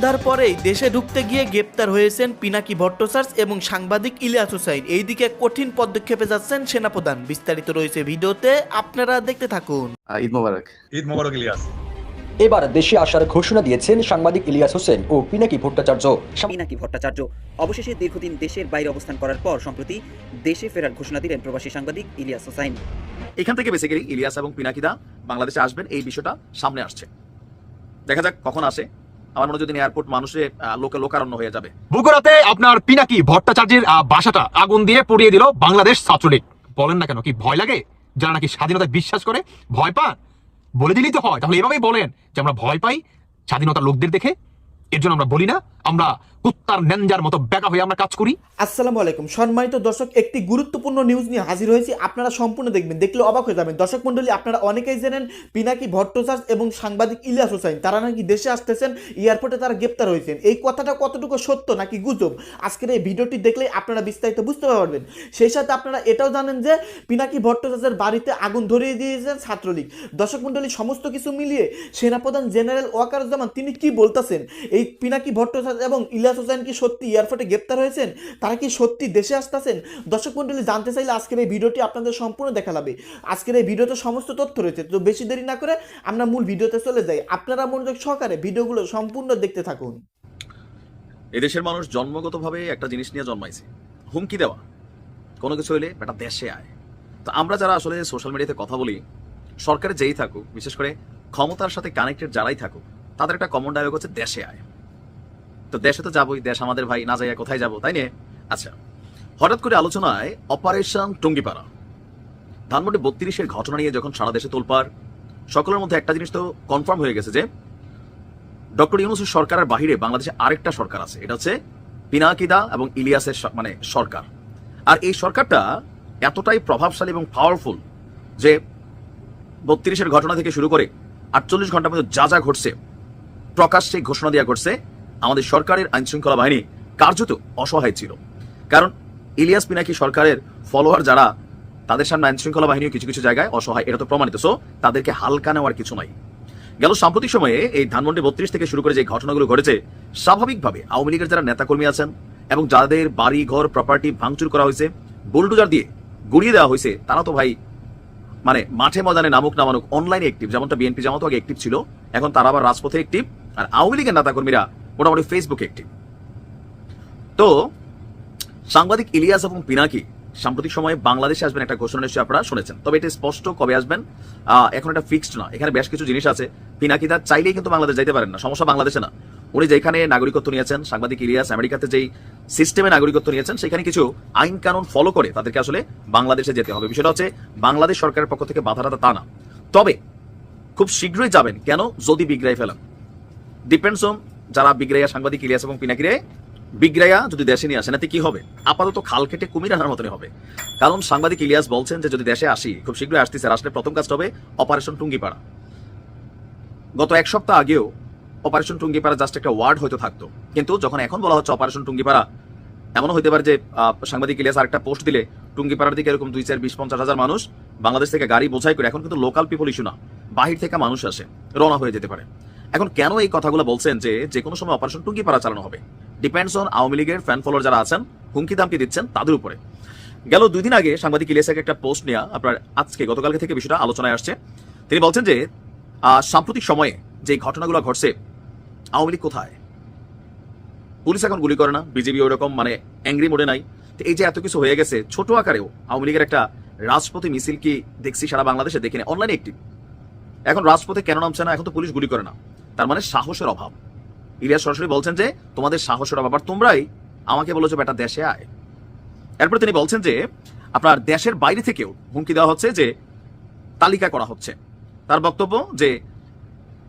সন্ধ্যার পরেই দেশে ঢুকতে গিয়ে গ্রেপ্তার হয়েছেন পিনাকি ভট্টাচার্য এবং সাংবাদিক ইলিয়াস হুসাইন। এইদিকে কঠিন পদক্ষেপে যাচ্ছেন সেনাপ্রধান। বিস্তারিত রয়েছে ভিডিওতে আপনারা দেখতে থাকুন। ঈদ মোবারক। ঈদ মোবারক ইলিয়াস। এবার দেশে আসার ঘোষণা দিয়েছেন সাংবাদিক ইলিয়াস হোসেন ও পিনাকি ভট্টাচার্য। পিনাকি ভট্টাচার্য অবশেষে দীর্ঘদিন দেশের বাইরে অবস্থান করার পর সম্প্রতি দেশে ফেরার ঘোষণা দিলেন প্রবাসী সাংবাদিক ইলিয়াস হোসাইন। এখান থেকে বেসিক্যালি ইলিয়াস এবং পিনাকিদা বাংলাদেশে আসবেন এই বিষয়টা সামনে আসছে। দেখা যাক কখন আসে। আমার মনে এয়ারপোর্ট মানুষে লোকে লোকারণ্য হয়ে যাবে। আপনার পিনাকি ভট্টাচার্যের বাসাটা আগুন দিয়ে পুড়িয়ে দিল বাংলাদেশ ছাত্রলীগ। বলেন না কেন, কি ভয় লাগে? যারা নাকি স্বাধীনতায় বিশ্বাস করে, ভয় পান? বলে দিলেই তো হয়। তাহলে এভাবেই বলেন যে আমরা ভয় পাই স্বাধীনতার লোকদের দেখে। এর জন্য আমরা বলি না, আমরা কুত্তার মতো হয়ে আমরা কাজ করি। আসসালামু আলাইকুম। সম্মানিত দর্শক, একটি গুরুত্বপূর্ণ নিউজ নিয়ে হাজির হয়েছি। আপনারা সম্পূর্ণ দেখবেন, দেখলে অবাক হয়ে যাবেন। দর্শক আপনারা অনেকেই জানেন, পিনাকি ভট্টাচার্য এবং সাংবাদিক ইলিয়াস হোসাইন তারা নাকি দেশে আসতেছেন, এয়ারপোর্টে তারা গ্রেপ্তার হয়েছেন। এই কথাটা কতটুকু সত্য নাকি গুজব? আজকের এই ভিডিওটি দেখলে আপনারা বিস্তারিত বুঝতে পারবেন। সেই সাথে আপনারা এটাও জানেন যে, পিনাকি ভট্টাচার্যের বাড়িতে আগুন ধরিয়ে দিয়েছেন ছাত্রলীগ। দর্শক মণ্ডলী, সমস্ত কিছু মিলিয়ে সেনাপ্রধান জেনারেল ওয়াকারুজ্জামান, তিনি কি বলতেছেন? এই পিনাকি ভট্টাচার্য এবং ইলিয়াস হোসেন কি সত্যি এয়ারপোর্টে গ্রেপ্তার হয়েছেন? তারা কি সত্যি দেশে আসতেছেন? দর্শক মণ্ডলী, জানতে চাইলে আজকের এই ভিডিওটি আপনাদের সম্পূর্ণ দেখা লাগবে আজকের এই ভিডিওতে সমস্ত তথ্য রয়েছে, তো বেশি দেরি না করে আমরা মূল ভিডিওতে চলে যাই। আপনারা মনোযোগ সহকারে ভিডিওগুলো সম্পূর্ণ দেখতে থাকুন। এদেশের মানুষ জন্মগতভাবে একটা জিনিস নিয়ে জন্মাইছে। হুমকি দেওয়া। কোনো কিছু হইলে একটা দেশে আয়। তো আমরা যারা আসলে সোশ্যাল মিডিয়াতে কথা বলি, সরকারে যেই থাকুক, বিশেষ করে ক্ষমতার সাথে কানেক্টেড যারাই থাকুক, তাদের একটা কমন ডায়লগ হচ্ছে দেশে আয়। তো দেশে তো যাবোই দেশ আমাদের ভাই, না যাইয়া কোথায় যাব, তাই নিয়ে আচ্ছা হঠাৎ করে আলোচনায় অপারেশন টুঙ্গিপাড়া। ধানমন্ডি বত্রিশের ঘটনা নিয়ে যখন সারা দেশে তোলপার সকলের মধ্যে একটা জিনিস তো কনফার্ম হয়ে গেছে যে, ডক্টর ইউনুসের সরকারের বাহিরে বাংলাদেশে আরেকটা সরকার আছে, এটা হচ্ছে পিনাকিদা এবং ইলিয়াসের মানে সরকার। আর এই সরকারটা এতটাই প্রভাবশালী এবং পাওয়ারফুল যে, বত্রিশের ঘটনা থেকে শুরু করে আটচল্লিশ ঘণ্টা পর্যন্ত যা যা ঘটছে, প্রকাশ্যে ঘোষণা দেওয়া করছে আমাদের সরকারের আইন শৃঙ্খলা বাহিনী কার্যত অসহায় ছিল। কারণ ইলিয়াস পিনাকি সরকারের ফলোয়ার যারা, তাদের সামনে আইন শৃঙ্খলা বাহিনীও কিছু কিছু জায়গায় অসহায়, এটা তো প্রমাণিত। সো তাদেরকে হালকা নেওয়ার কিছু নাই। গেল সাম্প্রতিক সময়ে এই ধানমন্ডি বত্রিশ থেকে শুরু করে যে ঘটনাগুলো ঘটেছে, স্বাভাবিকভাবে আওয়ামী লীগের যারা নেতাকর্মী আছেন এবং যাদের বাড়ি ঘর প্রপার্টি ভাঙচুর করা হয়েছে বুলডোজার দিয়ে গুড়িয়ে দেওয়া হয়েছে, তারা তো ভাই মানে মাঠে ময়দানে নামুক নামানুক অনলাইনে অ্যাক্টিভ যেমনটা বিএনপি জামাতো আগে অ্যাক্টিভ ছিল, এখন তারা আবার রাজপথে অ্যাক্টিভ আর আওয়ামী লীগের নেতাকর্মীরা মোটামুটি ফেসবুকে একটি। তো, সাংবাদিক ইলিয়াস এবং পিনাকি সাম্প্রতিক সময়ে বাংলাদেশে আসবেন একটা ঘোষণা নিশ্চয়ই আপনারা শুনেছেন। তবে এটা স্পষ্ট কবে আসবেন? এখন এটা ফিক্সড না। এখানে বেশ কিছু জিনিস আছে। পিনাকিদা চাইলেই কিন্তু বাংলাদেশ যাইতে পারেন না। সমস্যা বাংলাদেশে না। উনি যেখানে নাগরিকত্ব নিয়েছেন, সাংবাদিক ইলিয়াস আমেরিকাতে যেই সিস্টেমে নাগরিকত্ব নিয়েছেন, সেখানে কিছু আইন কানুন ফলো করে তাদেরকে আসলে বাংলাদেশে যেতে হবে। বিষয়টা হচ্ছে, বাংলাদেশ সরকারের পক্ষ থেকে বাধা টাধা তা না। তবে, খুব শীঘ্রই যাবেন। কেন? যদি বিগ্রাই ফেলেন। ডিপেন্ডস অন যারা বিগ্রাইয়া সাংবাদিক ইলিয়াস এবং পিনাকিরে বিগ্রাইয়া যদি দেশে নিয়ে আসেন এতে কি হবে? আপাতত খাল কেটে কুমির আনার মতনই হবে। কারণ সাংবাদিক ইলিয়াস বলছেন যে, যদি দেশে আসি, খুব শীঘ্রই আসতেছে, আর আসলে প্রথম কাজটা হবে অপারেশন টুঙ্গিপাড়া। গত এক সপ্তাহ আগেও অপারেশন টুঙ্গিপাড়া জাস্ট একটা ওয়ার্ড হয়তো থাকতো। কিন্তু যখন এখন বলা হচ্ছে অপারেশন টুঙ্গিপাড়া, এমনও হতে পারে যে সাংবাদিক ইলিয়াস আরেকটা পোস্ট দিলে, টুঙ্গিপাড়ার দিকে এরকম দুই চার বিশ পঞ্চাশ হাজার মানুষ বাংলাদেশ থেকে গাড়ি বোঝাই করে, এখন কিন্তু লোকাল পিপল ইস্যু না। বাহির থেকে মানুষ আসে, রওনা হয়ে যেতে পারে। এখন কেন এই কথাগুলো বলছেন যে যে কোনো সময় অপারেশন টুঙ্গিপাড়া চালানো হবে? ডিপেন্ডস অন আওয়ামী লীগের ফ্যান ফলোয়ার যারা আছেন, হুমকি দামকি দিচ্ছেন তাদের উপরে। গেল দুই দিন আগে সাংবাদিক ইলিয়াসের একটা পোস্ট নেওয়া আপনার আজকে, গতকালকে থেকে বিষয়টা আলোচনায় আসছে। তিনি বলছেন যে সাম্প্রতিক সময়ে যে ঘটনাগুলো ঘটছে, আওয়ামী লীগ কোথায়? পুলিশ এখন গুলি করে না বিজেপি ওইরকম মানে অ্যাংরি মোডে নাই। তো এই যে এত কিছু হয়ে গেছে, ছোট আকারেও আওয়ামী লীগের একটা রাজপথে মিছিল কি দেখছি সারা বাংলাদেশে? দেখিনি অনলাইনে একটি। এখন রাজপথে কেন নামছে না? এখন তো পুলিশ গুলি করে না। তার মানে সাহসের অভাব। ইলিয়াস সরাসরি বলছেন যে, তোমাদের সাহসের অভাব। আর তোমরাই আমাকে বলেছ, বেটা, দেশে আয়। এরপর তিনি বলছেন যে, আপনার দেশের বাইরে থেকেও হুমকি দেওয়া হচ্ছে যে, তালিকা করা হচ্ছে। তার বক্তব্য যে,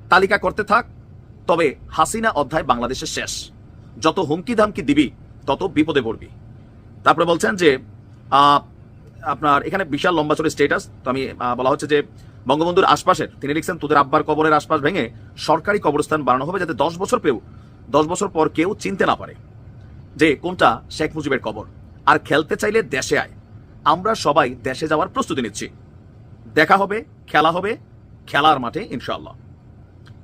তালিকা করতে থাক, তবে হাসিনা অধ্যায় বাংলাদেশের শেষ। যত হুমকি ধামকি দিবি, তত বিপদে পড়বি। তারপরে বলছেন যে আপনার এখানে বিশাল লম্বা চলে স্টেটাস তো আমি বলা হচ্ছে যে বঙ্গবন্ধুর আশপাশের তিনি লিখছেন তোদের আব্বার কবরের আশপাশ ভেঙে সরকারি কবরস্থান বানানো হবে যাতে দশ বছর পেও দশ বছর পর কেউ চিনতে না পারে যে কোনটা শেখ মুজিবের কবর। আর খেলতে চাইলে দেশে আয়। আমরা সবাই দেশে যাওয়ার প্রস্তুতি নিচ্ছি। দেখা হবে খেলা হবে খেলার মাঠে ইনশাল্লাহ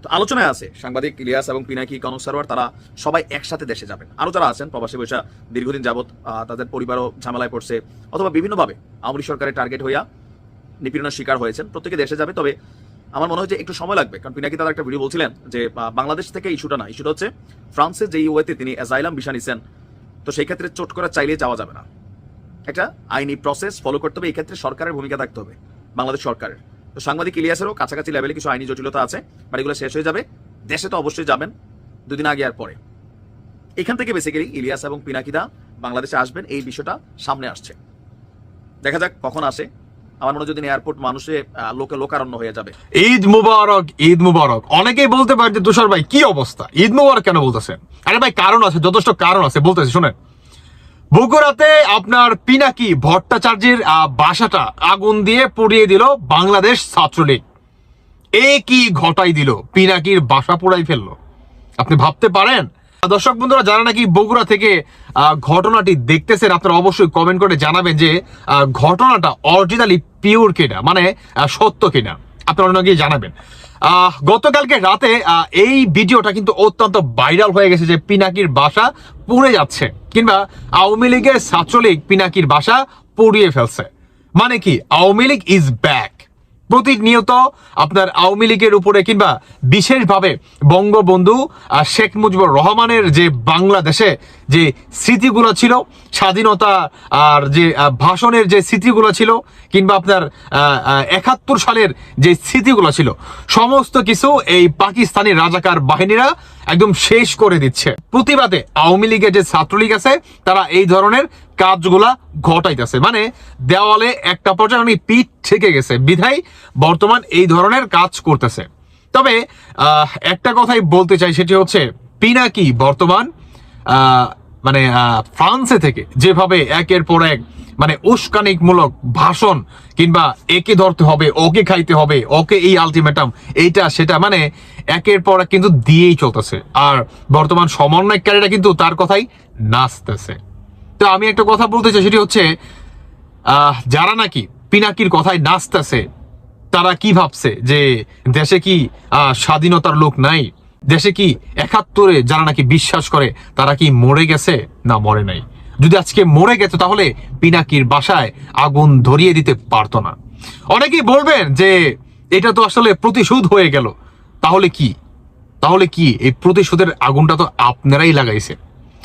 তো আলোচনায় আছে সাংবাদিক ইলিয়াস এবং পিনাকি কনক সারোয়ার তারা সবাই একসাথে দেশে যাবেন। আরও যারা আছেন প্রবাসী বৈশা দীর্ঘদিন আহ, তাদের পরিবারও ঝামেলায় পড়ছে অথবা বিভিন্নভাবে লীগ সরকারের টার্গেট হইয়া নিপীড়নের শিকার হয়েছেন, প্রত্যেকে দেশে যাবে। তবে আমার মনে হয় যে একটু সময় লাগবে, কারণ পিনাকি তারা একটা ভিডিও বলছিলেন যে বাংলাদেশ থেকে ইস্যুটা না, ইস্যুটা হচ্ছে ফ্রান্সের যে ইউএতে তিনি অ্যাজাইলাম ভিসা নিছেন, তো সেই ক্ষেত্রে চোট করে চাইলে যাওয়া যাবে না। একটা আইনি প্রসেস ফলো করতে হবে, এই ক্ষেত্রে সরকারের ভূমিকা থাকতে হবে, বাংলাদেশ সরকারের। তো সাংবাদিক ইলিয়াসেরও কাছাকাছি লেভেলে কিছু আইনি জটিলতা আছে বাট এগুলো শেষ হয়ে যাবে, দেশে তো অবশ্যই যাবেন, দুদিন আগে আর পরে। এখান থেকে বেসিক্যালি ইলিয়াস এবং পিনাকিদা বাংলাদেশে আসবেন, এই বিষয়টা সামনে আসছে। দেখা যাক কখন আসে। আমার মনে যদি এয়ারপোর্ট লোকে লোকারণ্য হয়ে যাবে। ঈদ মুবারক ঈদ মুবারক। অনেকেই বলতে পারে যে, তুষার ভাই, কি অবস্থা? ঈদ মুবারক কেন বলতেছেন? ভাই, কারণ আছে, যথেষ্ট কারণ আছে বগুড়াতে আপনার পিনাকি ভট্টাচার্যের বাসাটা আগুন দিয়ে পুড়িয়ে দিল বাংলাদেশ ছাত্রলীগ। এ কি ঘটাই দিল? পিনাকির বাসা পোড়াই ফেলল। আপনি ভাবতে পারেন দর্শক বন্ধুরা, যারা নাকি বগুড়া থেকে ঘটনাটি দেখতেছেন, আপনারা অবশ্যই কমেন্ট করে জানাবেন যে ঘটনাটা অরিজিনালি পিওর কিনা মানে সত্য কিনা। আপনারা অনেকে জানাবেন। গতকালকে রাতে এই ভিডিওটা কিন্তু অত্যন্ত ভাইরাল হয়ে গেছে যে পিনাকির বাসা পুড়ে যাচ্ছে, কিংবা আওয়ামী লীগের ছাত্রলীগ পিনাকির বাসা পুড়িয়ে ফেলছে। মানে কি? আওয়ামী লীগ ইজ ব্যাক প্রতিনিয়ত আপনার আওয়ামী লীগের উপরে কিংবা বিশেষভাবে বঙ্গবন্ধু আর শেখ মুজিবুর রহমানের যে বাংলাদেশে যে স্মৃতিগুলো ছিল, স্বাধীনতা আর যে ভাষণের যে স্মৃতিগুলো ছিল, কিংবা আপনার একাত্তর সালের যে স্মৃতিগুলো ছিল, সমস্ত কিছু এই পাকিস্তানি রাজাকার বাহিনীরা একদম শেষ করে দিচ্ছে। প্রতিবাদে আওয়ামী লীগের যে ছাত্রলীগ আছে, তারা এই ধরনের কাজগুলা ঘটাইতেছে। মানে দেওয়ালে একটা পর্যায়ে অনেক পিঠ থেকে গেছে বিধায় বর্তমান এই ধরনের কাজ করতেছে। তবে একটা কথাই বলতে চাই, সেটি হচ্ছে, পিনাকি বর্তমান মানে ফ্রান্সে থেকে যেভাবে একের পর এক মানে উস্কানিকমূলক ভাষণ কিংবা একে ধরতে হবে, ওকে খাইতে হবে, ওকে এই আলটিমেটাম এইটা, সেটা মানে একের পর এক কিন্তু দিয়েই চলতেছে। আর বর্তমান সমন্বয়কারীরা কিন্তু তার কথাই নাচতেছে। তো আমি একটা কথা বলতে চাই, সেটি হচ্ছে যারা নাকি পিনাকির কথায় নাচতেছে, তারা কি ভাবছে যে দেশে কি স্বাধীনতার লোক নাই? দেশে কি একাত্তরে যারা নাকি বিশ্বাস করে, তারা কি মরে গেছে? না, মরে নাই। যদি আজকে মরে গেছে, তাহলে পিনাকির বাসায় আগুন ধরিয়ে দিতে পারতো না। অনেকেই বলবেন যে, এটা তো আসলে প্রতিশোধ হয়ে গেল। তাহলে কি? তাহলে কি এই প্রতিশোধের আগুনটা তো আপনারাই লাগাইছেন?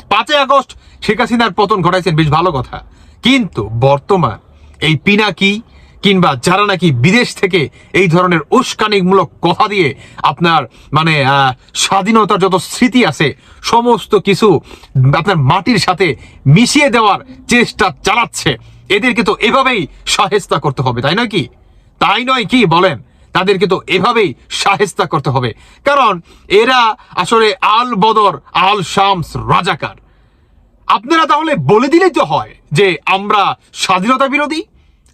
পাঁচই আগস্ট শেখ হাসিনার পতন ঘটাইছেন, বেশ ভালো কথা। কিন্তু বর্তমান এই পিনাকি কিংবা যারা নাকি বিদেশ থেকে এই ধরনের উস্কানিমূলক কথা দিয়ে আপনার মানে স্বাধীনতার যত স্মৃতি আছে, সমস্ত কিছু আপনার মাটির সাথে মিশিয়ে দেওয়ার চেষ্টা চালাচ্ছে, এদেরকে তো এভাবেই সাহেস্তা করতে হবে, তাই নয় কি? তাই নয় কি বলেন? তাদেরকে তো এভাবেই সাহেস্তা করতে হবে। কারণ এরা আসলে আল বদর, আল শামস রাজাকার। আপনারা তাহলে বলে দিলেই তো হয় যে আমরা স্বাধীনতা বিরোধী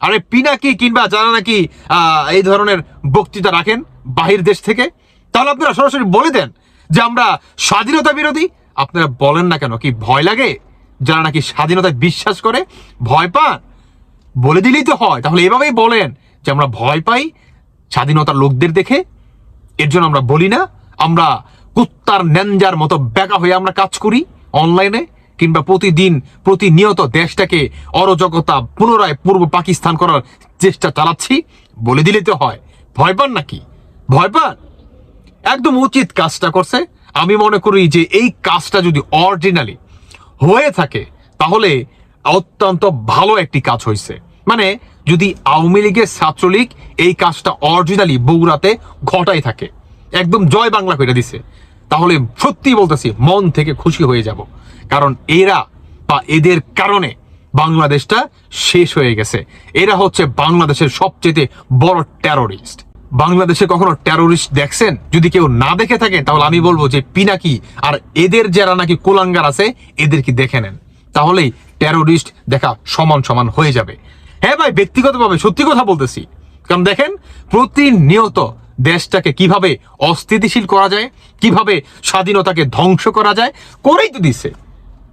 আরে পিনাকি কিংবা যারা নাকি এই ধরনের বক্তৃতা রাখেন বাহির দেশ থেকে, তাহলে আপনারা সরাসরি বলে দেন যে আমরা স্বাধীনতা বিরোধী। আপনারা বলেন না কেন, কি ভয় লাগে? যারা নাকি স্বাধীনতায় বিশ্বাস করে, ভয় পান? বলে দিলেই তো হয়, তাহলে এভাবেই বলেন যে আমরা ভয় পাই স্বাধীনতার লোকদের দেখে। এর জন্য আমরা বলি না, আমরা কুত্তার ন্যাঞ্জার মতো ব্যাকা হয়ে আমরা কাজ করি অনলাইনে। কিংবা প্রতিদিন প্রতিনিয়ত দেশটাকে অরাজকতা পুনরায় পূর্ব পাকিস্তান করার চেষ্টা চালাচ্ছি বলে দিলে তো হয়। ভয় পান নাকি? ভয় পান একদম উচিত কাজটা করছে। আমি মনে করি যে এই কাজটা যদি অরিজিনালি হয়ে থাকে, তাহলে অত্যন্ত ভালো একটি কাজ হয়েছে। মানে যদি আওয়ামী লীগের ছাত্রলীগ এই কাজটা অরিজিনালি বগুড়াতে ঘটাই থাকে, একদম জয় বাংলা করে দিছে, তাহলে সত্যি বলতেছি মন থেকে খুশি হয়ে যাব। কারণ এরা বা এদের কারণে বাংলাদেশটা শেষ হয়ে গেছে। এরা হচ্ছে বাংলাদেশের সবচেয়ে বড় টেরোরিস্ট বাংলাদেশে কখনো টেরোরিস্ট দেখছেন? যদি কেউ না দেখে থাকেন তাহলে আমি বলব যে পিনাকি আর এদের যারা নাকি কুলাঙ্গার আছে এদেরকে দেখে নেন? তাহলেই টেরোরিস্ট দেখা সমান সমান হয়ে যাবে। হ্যাঁ ভাই, ব্যক্তিগতভাবে সত্যি কথা বলতেছি। কারণ দেখেন, প্রতিনিয়ত দেশটাকে কীভাবে অস্থিতিশীল করা যায়, কীভাবে স্বাধীনতাকে ধ্বংস করা যায়, করেই তো দিচ্ছে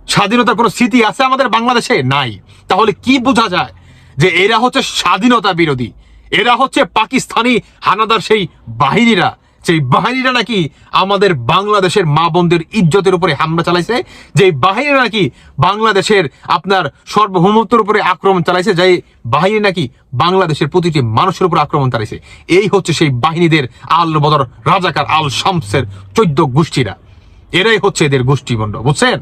স্বাধীনতার কোনো স্মৃতি আছে আমাদের বাংলাদেশে? নাই। তাহলে কি বোঝা যায় যে এরা হচ্ছে স্বাধীনতা বিরোধী? এরা হচ্ছে পাকিস্তানি হানাদার সেই বাহিনীরা। সেই বাহিনীরা নাকি আমাদের বাংলাদেশের মা বোনদের ইজ্জতের উপরে হামলা চালাইছে? যে বাহিনীরা নাকি বাংলাদেশের আপনার সার্বভৌমত্বের উপরে আক্রমণ চালাইছে? যে বাহিনী নাকি বাংলাদেশের প্রতিটি মানুষের উপর আক্রমণ চালাইছে? এই হচ্ছে সেই বাহিনীদের আল বদর রাজাকার আল শামসের চোদ্দ গোষ্ঠীরা। এরাই হচ্ছে এদের গোষ্ঠীবন্ড বুঝছেন?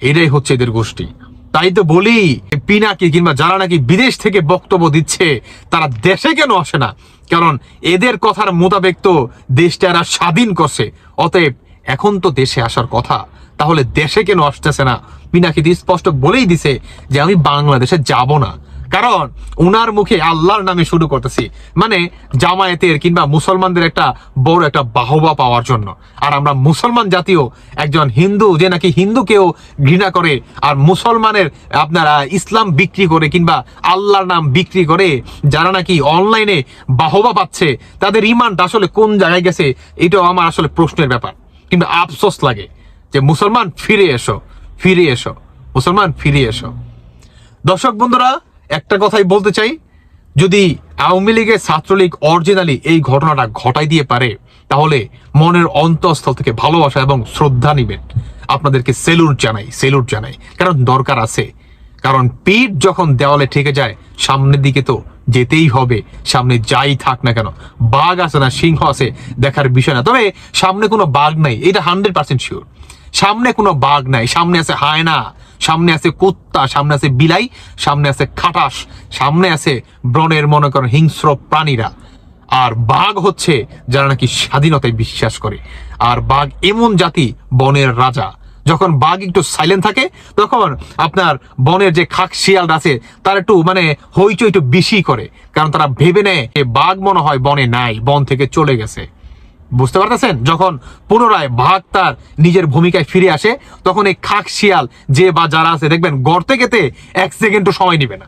এটাই হচ্ছে এদের গোষ্ঠী। তাই তো বলি পিনাকি কিংবা যারা নাকি বিদেশ থেকে বক্তব্য দিচ্ছে, তারা দেশে কেন আসে না? কারণ এদের কথার মোতাবেক তো দেশটা এরা স্বাধীন করছে। অতএব এখন তো দেশে আসার কথা। তাহলে দেশে কেন আসতেছে না? পিনাকি স্পষ্ট বলেই দিছে যে আমি বাংলাদেশে যাব না। কারণ উনার মুখে আল্লাহর নামে শুরু করতেছি। মানে জামায়াতের কিংবা মুসলমানদের একটা বড় একটা বাহবা পাওয়ার জন্য। আর আমরা মুসলমান জাতীয় একজন হিন্দু যে নাকি হিন্দুকেও ঘৃণা করে, আর মুসলমানের আপনারা ইসলাম বিক্রি করে কিংবা আল্লাহর নাম বিক্রি করে, যারা নাকি অনলাইনে বাহবা পাচ্ছে, তাদের ইমানটা আসলে কোন জায়গায় গেছে, এটাও আমার আসলে প্রশ্নের ব্যাপার। কিন্তু আফসোস লাগে যে মুসলমান ফিরে এসো ফিরে এসো, মুসলমান ফিরে এসো। দর্শক বন্ধুরা একটা কথাই বলতে চাই, যদি আওয়ামী লীগের ছাত্রলীগ অরিজিনালি এই ঘটনাটা ঘটাই দিয়ে পারে, তাহলে মনের অন্তঃস্থল থেকে ভালোবাসা এবং শ্রদ্ধা নিবেন। আপনাদেরকে সেলুট জানাই সেলুট জানাই। কারণ দরকার আছে। কারণ পিঠ যখন দেওয়ালে ঠেকে যায়, সামনের দিকে তো যেতেই হবে। সামনে যাই থাক না কেন, বাঘ আছে না, সিংহ আছে, দেখার বিষয় না। তবে সামনে কোনো বাঘ নাই, এটা হান্ড্রেড পার্সেন্ট শিওর সামনে কোনো বাঘ নাই, সামনে আছে হায়না। সামনে আছে কুত্তা, সামনে আছে বিলাই, সামনে আছে খাটাস, সামনে আছে ব্রণের, মনে করেন, হিংস্র প্রাণীরা। আর বাঘ হচ্ছে যারা নাকি স্বাধীনতায় বিশ্বাস করে। আর বাঘ এমন জাতি বনের রাজা। যখন বাঘ একটু সাইলেন্ট থাকে, তখন আপনার বনের যে খাক শিয়াল আছে, তার একটু মানে হইচই একটু বেশি করে। কারণ তারা ভেবে নেয় বাঘ মনে হয় বনে নাই, বন থেকে চলে গেছে। বুঝতে পারতেছেন? যখন পুনরায় ভাগ তার নিজের ভূমিকায় ফিরে আসে, তখন এই খাক শিয়াল যে বা যারা আছে, দেখবেন গর্তে গেতে এক সেকেন্ডও সময় নিবে না।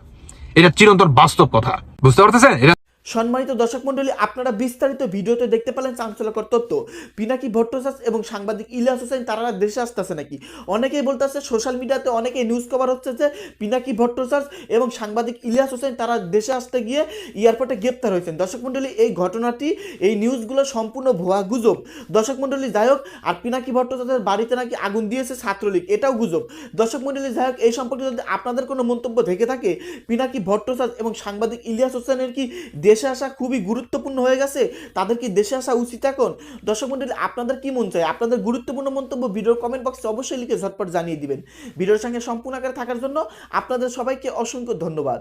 এটা চিরন্তন বাস্তব কথা। বুঝতে পারতেছেন? এটা সম্মানিত দর্শক মন্ডলী আপনারা বিস্তারিত ভিডিওতে দেখতে পেলেন চাঞ্চল্যকর তথ্য। পিনাকি ভট্টাচার্য এবং সাংবাদিক ইলিয়াস হোসেন, তারা দেশে আসতেছে নাকি? অনেকেই বলতেছে সোশ্যাল মিডিয়াতে অনেকেই নিউজ কভার হচ্ছে যে, পিনাকি ভট্টাচার্য এবং সাংবাদিক ইলিয়াস হোসেন, তারা দেশে আসতে গিয়ে এয়ারপোর্টে গ্রেপ্তার হয়েছেন। দর্শক মন্ডলী এই ঘটনাটি, এই নিউজগুলো সম্পূর্ণ ভুয়া গুজব। দর্শক মন্ডলী যাই হোক, আর পিনাকি ভট্টাচার্যের বাড়িতে নাকি আগুন দিয়েছে ছাত্রলীগ, এটাও গুজব। দর্শক মন্ডলী যাই হোক, এই সম্পর্কে যদি আপনাদের কোনো মন্তব্য থেকে থাকে, পিনাকি ভট্টাচার্য এবং সাংবাদিক ইলিয়াস হোসেনের কি দেশে আসা খুবই গুরুত্বপূর্ণ হয়ে গেছে তাদের কি দেশে আসা উচিত এখন। দর্শক মন্ডলী আপনাদের কি মন চায়? আপনাদের গুরুত্বপূর্ণ মন্তব্য ভিডিওর কমেন্ট বক্সে অবশ্যই লিখে ঝটপট জানিয়ে দিবেন। ভিডিওর সঙ্গে সম্পূর্ণ আকারে থাকার জন্য আপনাদের সবাইকে অসংখ্য ধন্যবাদ।